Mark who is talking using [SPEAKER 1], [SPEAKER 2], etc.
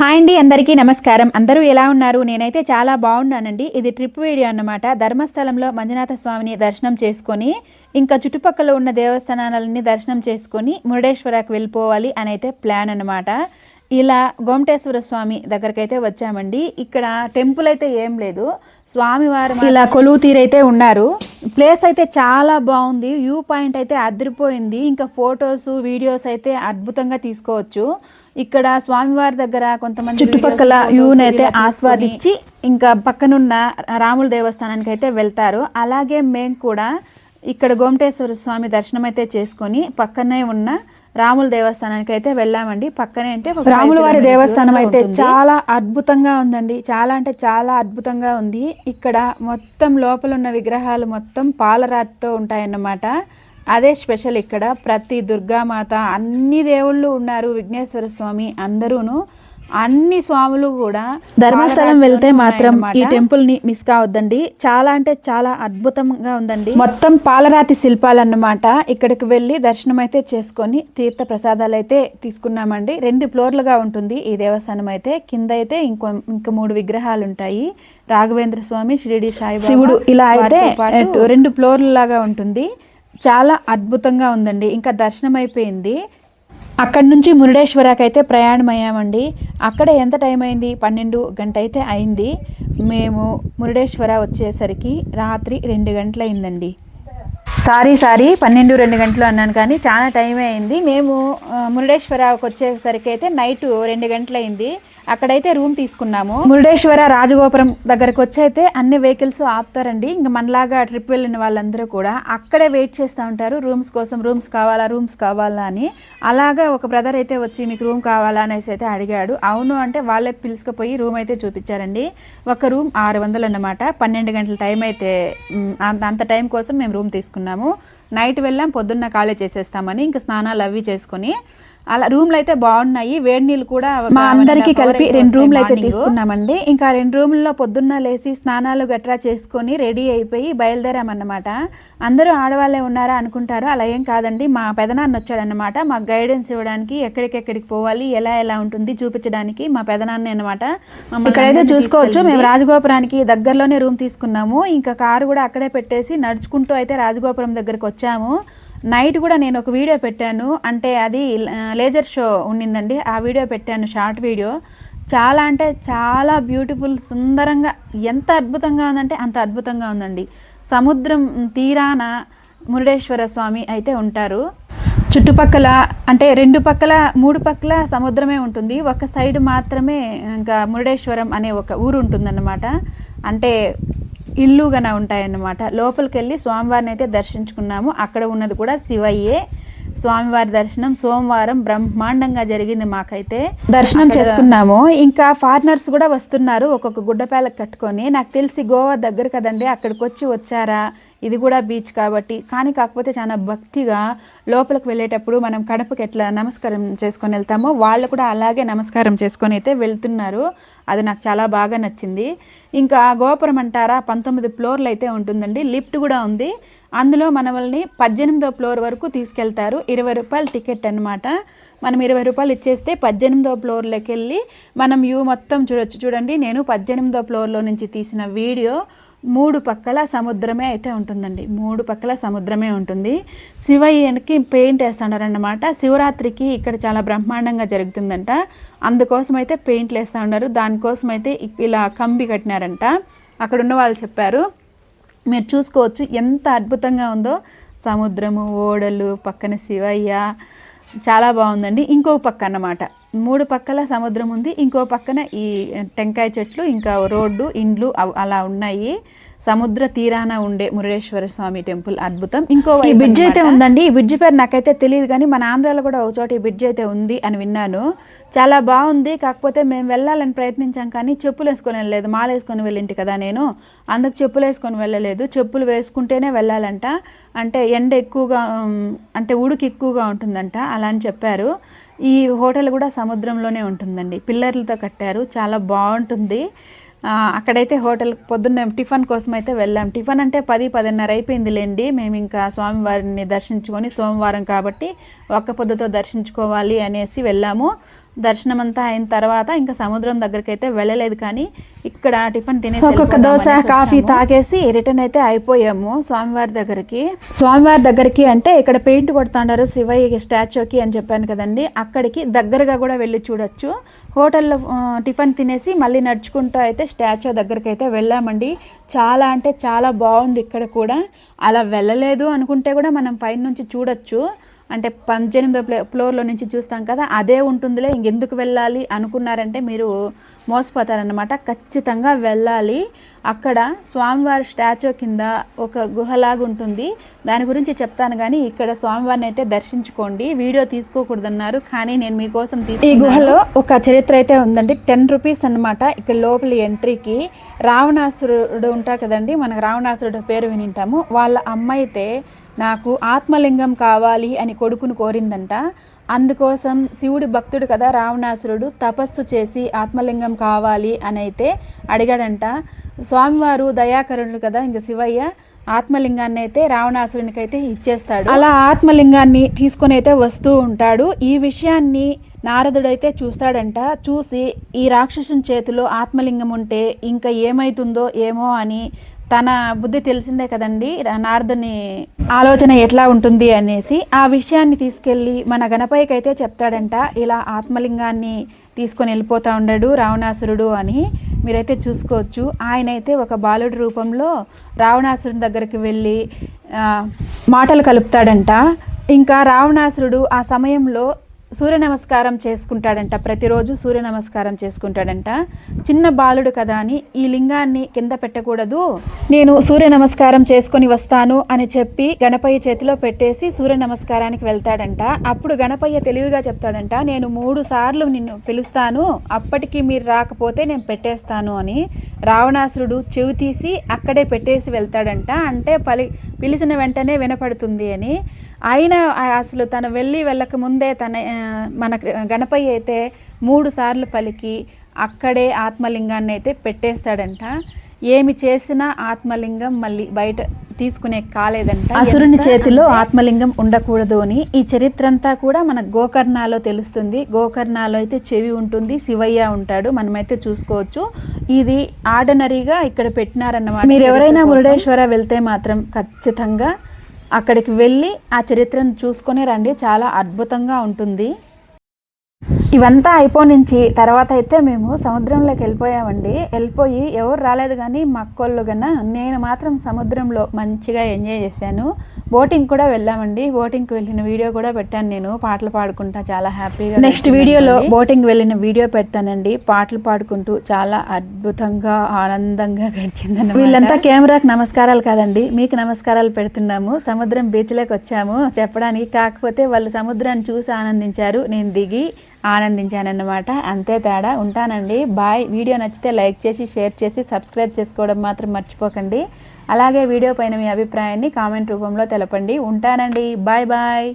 [SPEAKER 1] Hi అండి అందరికీ నమస్కారం. అందరూ ఎలా ఉన్నారు? నేనైతే చాలా బాగున్నానండి. ఇది ట్రిప్ వీడియో అన్నమాట. ధర్మస్థలంలో మంజునాథ స్వామిని దర్శనం చేసుకొని ఇంకా చుట్టుపక్కల ఉన్న దేవస్థానాలన్నీ దర్శనం చేసుకొని మురుడేశ్వరకు వెళ్ళిపోవాలి అని అయితే ప్లాన్ అన్నమాట. ఇలా గోమటేశ్వర స్వామి దగ్గరకైతే వచ్చామండి. ఇక్కడ టెంపుల్ అయితే ఏం లేదు. స్వామివారు ఇలా కొలువు తీరైతే ఉన్నారు. ప్లేస్ అయితే చాలా బాగుంది. వ్యూ పాయింట్ అయితే అదిరిపోయింది. ఇంకా ఫొటోస్ వీడియోస్ అయితే అద్భుతంగా తీసుకోవచ్చు. ఇక్కడ స్వామివారి దగ్గర కొంతమంది చుట్టుపక్కల వ్యూని అయితే ఆస్వాదించి ఇంకా పక్కనున్న రాముల దేవస్థానానికి అయితే వెళ్తారు. అలాగే మేము కూడా ఇక్కడ గోమటేశ్వర స్వామి దర్శనం అయితే చేసుకొని పక్కనే ఉన్న రాముల దేవస్థానానికి అయితే వెళ్ళామండి. పక్కనే అంటే రాముల వారి దేవస్థానం అయితే చాలా అద్భుతంగా ఉందండి. చాలా అంటే చాలా అద్భుతంగా ఉంది. ఇక్కడ మొత్తం లోపల ఉన్న విగ్రహాలు మొత్తం పాలరాతితో ఉంటాయన్నమాట. అదే స్పెషల్ ఇక్కడ ప్రతి దుర్గామాత అన్ని దేవుళ్ళు ఉన్నారు విఘ్నేశ్వర స్వామి అందరూను. అన్ని స్వాములు కూడా ధర్మస్థలం వెళ్తే మాత్రం ఈ టెంపుల్ని మిస్ కావద్దండి. చాలా అంటే చాలా అద్భుతంగా ఉందండి. మొత్తం పాలరాతి శిల్పాలు అన్నమాట ఇక్కడికి వెళ్ళి దర్శనం అయితే చేసుకొని తీర్థ ప్రసాదాలు అయితే తీసుకున్నామండి. రెండు ఫ్లోర్లుగా ఉంటుంది ఈ దేవస్థానం అయితే. కింద అయితే ఇంకో ఇంక మూడు విగ్రహాలు ఉంటాయి రాఘవేంద్ర స్వామి షిరిడి సాయి శివుడు ఇలా అయితే రెండు ఫ్లోర్ల లాగా ఉంటుంది. చాలా అద్భుతంగా ఉందండి. ఇంకా దర్శనం అయిపోయింది అక్కడి నుంచి మురుడేశ్వరాకి అయితే ప్రయాణం అయ్యామండి అక్కడ ఎంత టైం అయింది పన్నెండు గంట అయితే అయింది. మేము మురుడేశ్వర వచ్చేసరికి రాత్రి రెండు గంటలు అయిందండి సారీ సారీ పన్నెండు రెండు గంటలు అన్నాను కానీ చాలా టైం అయింది మేము మురుడేశ్వరాకి మురుడేశ్వరకు వచ్చేసరికి అయితే నైట్ రెండు గంటలు అయింది అక్కడైతే రూమ్ తీసుకున్నాము. మురుడేశ్వర రాజగోపురం దగ్గరకు వచ్చి అయితే అన్ని వెహికల్స్ ఆపుతారండి. ఇంకా మనలాగా ట్రిప్ వెళ్ళిన వాళ్ళందరూ కూడా అక్కడే వెయిట్ చేస్తూ ఉంటారు. రూమ్స్ కోసం రూమ్స్ కావాలా రూమ్స్ కావాలా అని. అలాగా ఒక బ్రదర్ అయితే వచ్చి మీకు రూమ్ కావాలా అనేసి అయితే అడిగాడు. అవును అంటే వాళ్ళే పిలుచుకుపోయి రూమ్ అయితే చూపించారండి. ఒక రూమ్ ఆరు వందలు అన్నమాట. పన్నెండు గంటల టైం అయితే అంత అంత టైం కోసం మేము రూమ్ తీసుకున్నాము. నైట్ వెళ్ళాం పొద్దున్న ఖాళీ చేసేస్తామని ఇంకా స్నానాలు అవి చేసుకొని అలా రూమ్లు అయితే బాగున్నాయి. వేడి నీళ్ళు కూడా మా అందరికి కలిపి రెండు రూమ్లు అయితే తీసుకున్నామండి. ఇంకా రెండు రూమ్లలో పొద్దున్న లేచి స్నానాలు గట్రా చేసుకొని రెడీ అయిపోయి బయలుదేరామన్నమాట. అందరూ ఆడవాళ్ళే ఉన్నారా అనుకుంటారు. అలా ఏం కాదండి. మా పెదనాన్న వచ్చాడన్నమాట. మాకు గైడెన్స్ ఇవ్వడానికి ఎక్కడికెక్కడికి పోవాలి ఎలా ఎలా ఉంటుంది చూపించడానికి మా పెదనాన్న అనమాట ఇక్కడైతే చూసుకోవచ్చు. మేము రాజగోపురానికి దగ్గరలోనే రూమ్ తీసుకున్నాము. ఇంకా కారు కూడా అక్కడే పెట్టేసి నడుచుకుంటూ అయితే రాజగోపురం దగ్గరకు వచ్చాము. నైట్ కూడా నేను ఒక వీడియో పెట్టాను. అంటే అది లేజర్ షో ఉండిందండి ఆ వీడియో పెట్టాను షార్ట్ వీడియో. చాలా అంటే చాలా బ్యూటిఫుల్ సుందరంగా ఎంత అద్భుతంగా ఉందంటే అంత అద్భుతంగా ఉందండి. సముద్రం తీరాన మురుడేశ్వర స్వామి అయితే ఉంటారు. చుట్టుపక్కల అంటే రెండు పక్కల మూడు పక్కల సముద్రమే ఉంటుంది. ఒక సైడ్ మాత్రమే ఇంకా మురుడేశ్వరం అనే ఒక ఊరు ఉంటుందన్నమాట. అంటే ఇల్లుగన ఉంటాయన్నమాట. లోపలికి వెళ్ళి స్వామివారిని అయితే దర్శించుకున్నాము. అక్కడ ఉన్నది కూడా శివయ్యే. స్వామివారి దర్శనం సోమవారం బ్రహ్మాండంగా జరిగింది మాకైతే. దర్శనం చేసుకున్నాము. ఇంకా ఫారినర్స్ కూడా వస్తున్నారు. ఒక్కొక్క గుడ్డపేలకు కట్టుకొని. నాకు తెలిసి గోవా దగ్గర కదండి. అక్కడికి వచ్చి వచ్చారా? ఇది కూడా బీచ్ కాబట్టి. కానీ కాకపోతే చాలా భక్తిగా లోపలికి వెళ్ళేటప్పుడు మనం కడపకి ఎట్లా నమస్కారం చేసుకొని వెళ్తామో వాళ్ళు కూడా అలాగే నమస్కారం చేసుకొని అయితే వెళ్తున్నారు. అది నాకు చాలా బాగా నచ్చింది. ఇంకా గోపురం అంటారా పంతొమ్మిది ఫ్లోర్లు అయితే ఉంటుందండి. లిఫ్ట్ కూడా ఉంది. అందులో మనల్ని పద్దెనిమిదో ఫ్లోర్ వరకు తీసుకెళ్తారు. ఇరవై రూపాయల టికెట్ అన్నమాట. మనం ఇరవై రూపాయలు ఇచ్చేస్తే పద్దెనిమిదో ఫ్లోర్లోకి వెళ్ళి మనం వ్యూ మొత్తం చూడొచ్చు. చూడండి నేను పద్దెనిమిదో ఫ్లోర్లో నుంచి తీసిన వీడియో. మూడు పక్కల సముద్రమే అయితే ఉంటుందండి. మూడు పక్కల సముద్రమే ఉంటుంది. శివయ్యకి పెయింట్ వేస్తున్నారన్నమాట శివరాత్రికి ఇక్కడ చాలా బ్రహ్మాండంగా జరుగుతుందంట. అందుకోసం అయితే పెయింట్లు వేస్తూ ఉన్నారు. దానికోసం అయితే ఇలా కంబి కట్టినారంట. అక్కడ ఉన్న వాళ్ళు చెప్పారు మీరు చూసుకోవచ్చు ఎంత అద్భుతంగా ఉందో. సముద్రము ఓడలు పక్కన శివయ్య చాలా బాగుందండి. ఇంకో పక్క అన్నమాట. మూడు పక్కల సముద్రం ఉంది. ఇంకో పక్కన ఈ టెంకాయ చెట్లు ఇంకా రోడ్డు ఇండ్లు అవ్- అలా ఉన్నాయి. సముద్ర తీరాన ఉండే మురుడేశ్వర స్వామి టెంపుల్ అద్భుతం. ఇంకో ఈ బ్రిడ్జ్ అయితే ఉందండి. ఈ బ్రిడ్జ్ పేరు నాకైతే తెలియదు కానీ మన ఆంధ్రాలో కూడా ఒక చోట ఈ బ్రిడ్జ్ అయితే ఉంది అని విన్నాను. చాలా బాగుంది. కాకపోతే మేము వెళ్ళాలని ప్రయత్నించాం కానీ చెప్పులు వేసుకొని వెళ్ళలేదు. మాల వేసుకొని వెళ్ళింటి కదా నేను. అందుకు చెప్పులు వేసుకొని వెళ్ళలేదు. చెప్పులు వేసుకుంటేనే వెళ్ళాలంట. అంటే ఎండ ఎక్కువగా అంటే ఉడుకు ఎక్కువగా ఉంటుందంట. అలా అని చెప్పారు. ఈ హోటల్ కూడా సముద్రంలోనే ఉంటుందండి. పిల్లర్లతో కట్టారు. చాలా బాగుంటుంది. అక్కడైతే హోటల్ పొద్దున్న టిఫిన్ కోసం అయితే వెళ్ళాం. టిఫిన్ అంటే పది పదిన్నర అయిపోయింది లేండి మేము ఇంకా స్వామివారిని దర్శించుకొని సోమవారం కాబట్టి ఒక్క పొద్దుతో దర్శించుకోవాలి అనేసి వెళ్ళాము. దర్శనం అంతా అయిన తర్వాత ఇంకా సముద్రం దగ్గరికి అయితే వెళ్ళలేదు కానీ ఇక్కడ టిఫిన్ తినేసి
[SPEAKER 2] ఒక్కొక్క దోశ కాఫీ. తాగేసి రిటర్న్ అయితే అయిపోయాము స్వామివారి దగ్గరికి. స్వామివారి దగ్గరికి అంటే ఇక్కడ పెయింట్ కొడుతుంటారు శివయ్య స్టాచ్యూకి అని చెప్పాను కదండి. అక్కడికి దగ్గరగా కూడా వెళ్ళి చూడొచ్చు. హోటల్లో టిఫిన్ తినేసి మళ్ళీ నడుచుకుంటూ అయితే స్టాచ్యూ దగ్గరికి అయితే వెళ్ళామండి. చాలా అంటే చాలా బాగుంది ఇక్కడ కూడా. అలా వెళ్ళలేదు అనుకుంటే కూడా మనం పైన నుంచి చూడొచ్చు. అంటే పద్దెనిమిదో ఫ్లో ఫ్లోర్లో నుంచి చూస్తాం కదా అదే ఉంటుందిలే ఇంకెందుకు వెళ్ళాలి అనుకున్నారంటే మీరు మోసపోతారనమాట ఖచ్చితంగా వెళ్ళాలి. అక్కడ స్వామివారి స్టాచ్యూ కింద ఒక గుహలాగా ఉంటుంది. దాని గురించి చెప్తాను కానీ ఇక్కడ స్వామివారిని అయితే దర్శించుకోండి. వీడియో తీసుకోకూడదన్నారు కానీ నేను మీకోసం
[SPEAKER 1] ఈ. గుహలో ఒక చరిత్ర అయితే ఉందండి. టెన్ రూపీస్ అన్నమాట ఇక్కడ లోపలి ఎంట్రీకి. రావణాసురుడు ఉంటారు కదండి మనకు రావణాసురుడు పేరు వినింటాము వాళ్ళ అమ్మ అయితే నాకు ఆత్మలింగం కావాలి అని కొడుకును కోరిందంట. అందుకోసం శివుడి భక్తుడు కదా రావణాసురుడు తపస్సు చేసి ఆత్మలింగం కావాలి అని అయితే అడిగాడంట. స్వామివారు దయాకరుణుడు కదా ఇంక శివయ్య ఆత్మలింగాన్ని అయితే రావణాసురునికి అయితే ఇచ్చేస్తాడు. అలా ఆత్మలింగాన్ని తీసుకొని అయితే వస్తూ ఉంటాడు. ఈ విషయాన్ని నారదుడైతే చూస్తాడంట. చూసి ఈ రాక్షసుని చేతిలో ఆత్మలింగం ఉంటే ఇంకా ఏమైతుందో ఏమో అని తన బుద్ధి తెలిసిందే కదండి. రా- నారదుని ఆలోచన ఎట్లా ఉంటుంది అనేసి ఆ విషయాన్ని తీసుకెళ్ళి మన గణపయ్యకి అయితే చెప్తాడంట ఇలా ఆత్మలింగాన్ని తీసుకొని వెళ్ళిపోతా ఉండడు రావణాసురుడు అని. మీరైతే చూసుకోవచ్చు. ఆయన అయితే ఒక బాలుడి రూపంలో రావణాసురుని దగ్గరికి వెళ్ళి మాటలు కలుపుతాడంట. ఇంకా రావణాసురుడు ఆ సమయంలో సూర్య నమస్కారం చేసుకుంటాడంట ప్రతిరోజు సూర్య నమస్కారం చేసుకుంటాడంట. చిన్న బాలుడు కదా అని ఈ లింగాన్ని కింద పెట్టకూడదు. నేను సూర్య నమస్కారం చేసుకొని వస్తాను అని చెప్పి గణపయ్య చేతిలో పెట్టేసి సూర్య నమస్కారానికి వెళ్తాడంట. అప్పుడు గణపయ్య తెలివిగా చెప్తాడంట నేను మూడు సార్లు నిన్ను పిలుస్తాను. అప్పటికి మీరు రాకపోతే నేను పెట్టేస్తాను అని. రావణాసురుడు చెవి తీసి అక్కడే పెట్టేసి వెళ్తాడంట. అంటే పలి పిలిచిన వెంటనే వినపడుతుంది అని. అయినా అసలు తను వెళ్ళి వెళ్ళక ముందే తన మన గణపయ్య అయితే మూడు సార్లు పలికి అక్కడే ఆత్మలింగాన్ని అయితే పెట్టేస్తాడంట. ఏమి చేసినా ఆత్మలింగం మళ్ళీ బయట తీసుకునే కాలేదంట. అసురుని చేతిలో ఆత్మలింగం ఉండకూడదు అని ఈ చరిత్ర అంతా కూడా మన గోకర్ణాలో తెలుస్తుంది. గోకర్ణాలో అయితే చెవి ఉంటుంది శివయ్య ఉంటాడు. మనమైతే చూసుకోవచ్చు. ఇది ఆర్డినరీగా ఇక్కడ పెట్టినారన్నమాట మీరు ఎవరైనా మురుడేశ్వర వెళ్తే మాత్రం ఖచ్చితంగా అక్కడికి వెళ్ళి ఆ చరిత్రను చూసుకొని రండి. చాలా అద్భుతంగా ఉంటుంది. ఇవంతా అయిపోనించి తర్వాత అయితే మేము సముద్రంలోకి వెళ్ళిపోయామండి. వెళ్ళిపోయి ఎవరు రాలేదు కానీ మా అక్కోళ్ళు కన్నా నేను మాత్రం సముద్రంలో మంచిగా ఎంజాయ్ చేశాను. బోటింగ్ కూడా వెళ్ళామండి. బోటింగ్కి వెళ్ళిన వీడియో కూడా పెట్టాను నేను. పాటలు పాడుకుంటా చాలా హ్యాపీగా నెక్స్ట్ వీడియోలో బోటింగ్ వెళ్ళిన వీడియో పెడతానండి. పాటలు పాడుకుంటూ చాలా అద్భుతంగా ఆనందంగా గడిచింది వీళ్ళంతా కెమెరాకి నమస్కారాలు కాదండి. మీకు నమస్కారాలు పెడుతున్నాము. సముద్రం బీచ్లోకి వచ్చాము. చెప్పడానికి కాకపోతే వాళ్ళు సముద్రాన్ని చూసి ఆనందించారు. నేను దిగి ఆనందించానన్నమాట. అంతే తేడా. ఉంటానండి. బాయ్. వీడియో నచ్చితే లైక్ చేసి షేర్ చేసి సబ్స్క్రైబ్ చేసుకోవడం మాత్రం మర్చిపోకండి. అలాగే వీడియో పైన మీ అభిప్రాయాన్ని కామెంట్ రూపంలో తెలపండి. ఉంటానండి. Bye bye.